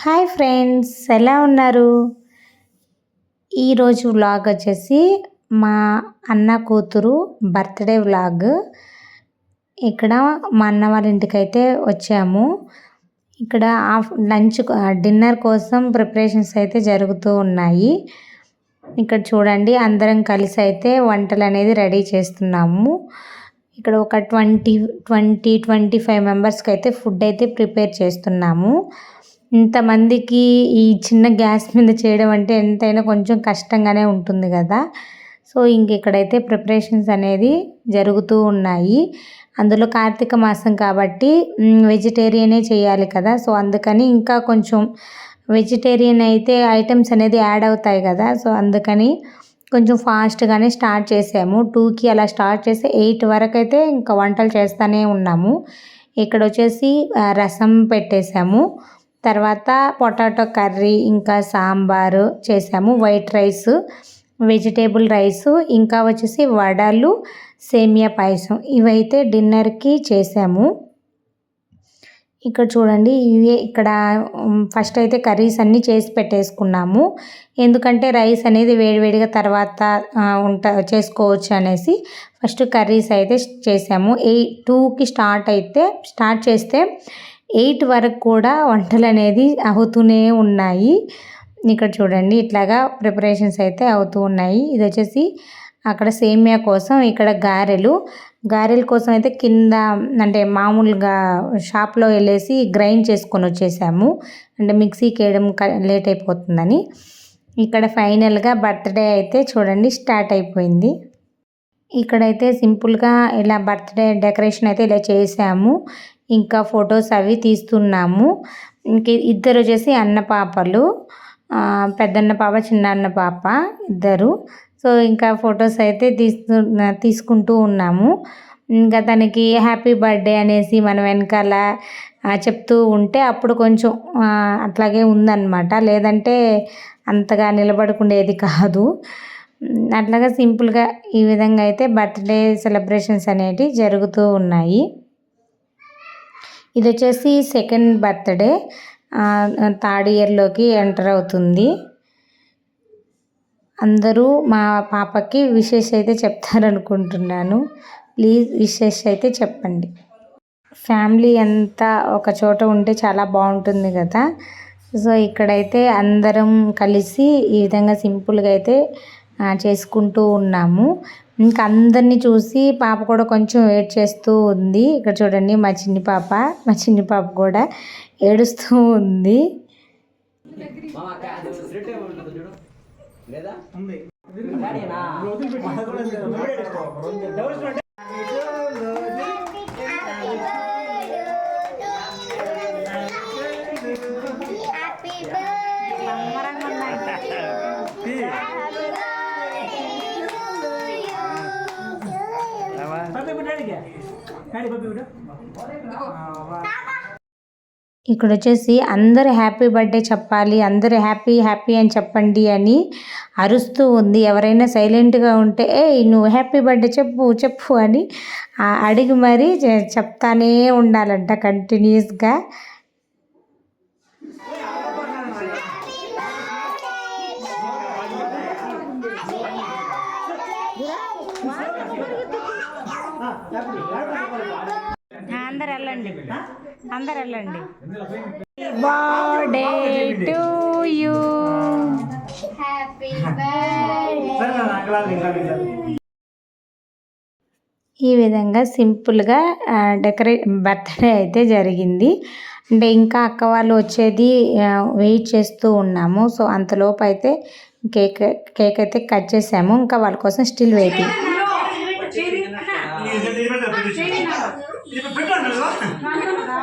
Hi friends ఎలా ఉన్నారు? ఈరోజు వ్లాగ్ వచ్చేసి మా అన్న కూతురు బర్త్డే వ్లాగ్ ఇక్కడ మా అన్న వాళ్ళ ఇంటికి అయితే వచ్చాము. ఇక్కడ ఆఫ్ లంచ్ డిన్నర్ కోసం ప్రిపరేషన్స్ అయితే జరుగుతూ ఉన్నాయి. ఇక్కడ చూడండి అందరం కలిసి అయితే వంటలు అనేది రెడీ చేస్తున్నాము. ఇక్కడ ఒక ట్వంటీ ట్వంటీ ట్వంటీ ఫైవ్ మెంబర్స్కి అయితే ఫుడ్ అయితే ప్రిపేర్ చేస్తున్నాము. ఇంతమందికి ఈ చిన్న గ్యాస్ మీద చేయడం అంటే ఎంతైనా కొంచెం కష్టంగానే ఉంటుంది కదా. సో ఇంక ఇక్కడైతే ప్రిపరేషన్స్ అనేది జరుగుతూ ఉన్నాయి. అందులో కార్తీక మాసం కాబట్టి వెజిటేరియనే చేయాలి కదా. సో అందుకని ఇంకా కొంచెం వెజిటేరియన్ అయితే ఐటమ్స్ అనేది యాడ్ అవుతాయి కదా. సో అందుకని కొంచెం ఫాస్ట్గానే స్టార్ట్ చేసాము. టూకి అలా స్టార్ట్ చేసి ఎయిట్ వరకు అయితే ఇంకా వంటలు చేస్తూనే ఉన్నాము. ఇక్కడ వచ్చేసి రసం పెట్టేసాము. తర్వాత పొటాటో కర్రీ ఇంకా సాంబారు చేసాము. వైట్ రైస్ వెజిటేబుల్ రైస్ ఇంకా వచ్చేసి వడలు సేమియా పాయసం ఇవైతే డిన్నర్కి చేసాము. ఇక్కడ చూడండి ఇవే ఇక్కడ ఫస్ట్ అయితే కర్రీస్ అన్నీ చేసి పెట్టేసుకున్నాము. ఎందుకంటే రైస్ అనేది వేడివేడిగా తర్వాత ఉంట చేసుకోవచ్చు అనేసి ఫస్ట్ కర్రీస్ అయితే చేసాము. ఎయిట్ టూకి స్టార్ట్ అయితే స్టార్ట్ చేస్తే ఎయిట్ వరకు కూడా వంటలు అనేది అవుతూనే ఉన్నాయి. ఇక్కడ చూడండి ఇట్లాగా ప్రిపరేషన్స్ అయితే అవుతూ ఉన్నాయి. ఇది వచ్చేసి అక్కడ సేమియా కోసం ఇక్కడ గారెలు. గారెల కోసం అయితే కింద అంటే మామూలుగా షాప్లో వెళ్ళేసి గ్రైండ్ చేసుకొని వచ్చేసాము. అంటే మిక్సీకి వేయడం లేట్ అయిపోతుందని. ఇక్కడ ఫైనల్గా బర్త్డే అయితే చూడండి స్టార్ట్ అయిపోయింది. ఇక్కడైతే సింపుల్గా ఇలా బర్త్డే డెకరేషన్ అయితే ఇలా చేసాము. ఇంకా ఫొటోస్ అవి తీస్తున్నాము. ఇంక ఇద్దరు వచ్చేసి అన్న పాపలు పెద్దన్న పాప చిన్న అన్న పాప ఇద్దరు. సో ఇంకా ఫొటోస్ అయితే తీస్తు తీసుకుంటూ ఉన్నాము. ఇంకా తనకి హ్యాపీ బర్త్డే అనేసి మనం వెనకాల చెప్తూ ఉంటే అప్పుడు కొంచెం అట్లాగే ఉందన్నమాట. లేదంటే అంతగా నిలబడుకునేది కాదు. అట్లాగా సింపుల్గా ఈ విధంగా అయితే బర్త్డే సెలబ్రేషన్స్ అనేటివి జరుగుతూ ఉన్నాయి. ఇది వచ్చేసి సెకండ్ బర్త్డే. థర్డ్ ఇయర్లోకి ఎంటర్ అవుతుంది. అందరూ మా పాపకి విషెస్ అయితే చెప్తారనుకుంటున్నాను. ప్లీజ్ విషెస్ అయితే చెప్పండి. ఫ్యామిలీ అంతా ఒక చోట ఉంటే చాలా బాగుంటుంది కదా. సో ఇక్కడైతే అందరం కలిసి ఈ విధంగా సింపుల్గా అయితే చేసుకుంటూ ఉన్నాము. ఇంకా అందరినీ చూసి పాప కూడా కొంచెం వెయిట్ చేస్తూ ఉంది. ఇక్కడ చూడండి మా చిన్ని పాప మా చిన్ని పాప కూడా ఏడుస్తూ ఉంది. లేదా ఉంది ఇక్కడ వచ్చేసి అందరు హ్యాపీ బర్త్డే చెప్పాలి అందరు హ్యాపీ హ్యాపీ అని చెప్పండి అని అరుస్తూ ఉంది. ఎవరైనా సైలెంట్గా ఉంటే ఏ నువ్వు హ్యాపీ బర్త్డే చెప్పు చెప్పు అని అడిగి మరీ చెప్తానే ఉండాలంట కంటిన్యూస్గా అందరు వెళ్ళండి. అందరు వెళ్ళండి బర్త్డే టు యూ ఈ విధంగా సింపుల్గా డెకరే బర్త్డే అయితే జరిగింది. అంటే ఇంకా అక్క వాళ్ళు వచ్చేది వెయిట్ చేస్తూ ఉన్నాము. సో అంతలోపు అయితే కేక్ కేక్ అయితే కట్ చేసాము. ఇంకా వాళ్ళ కోసం స్టిల్ వెయిటింగ్.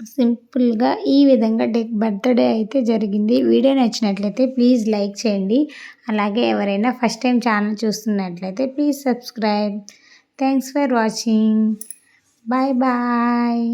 సింపుల్గా ఈ విధంగా డే బర్త్డే అయితే జరిగింది. వీడియో నచ్చినట్లయితే ప్లీజ్ లైక్ చేయండి. అలాగే ఎవరైనా ఫస్ట్ టైం ఛానల్ చూస్తున్నట్లయితే please subscribe. Thanks for watching. Bye bye.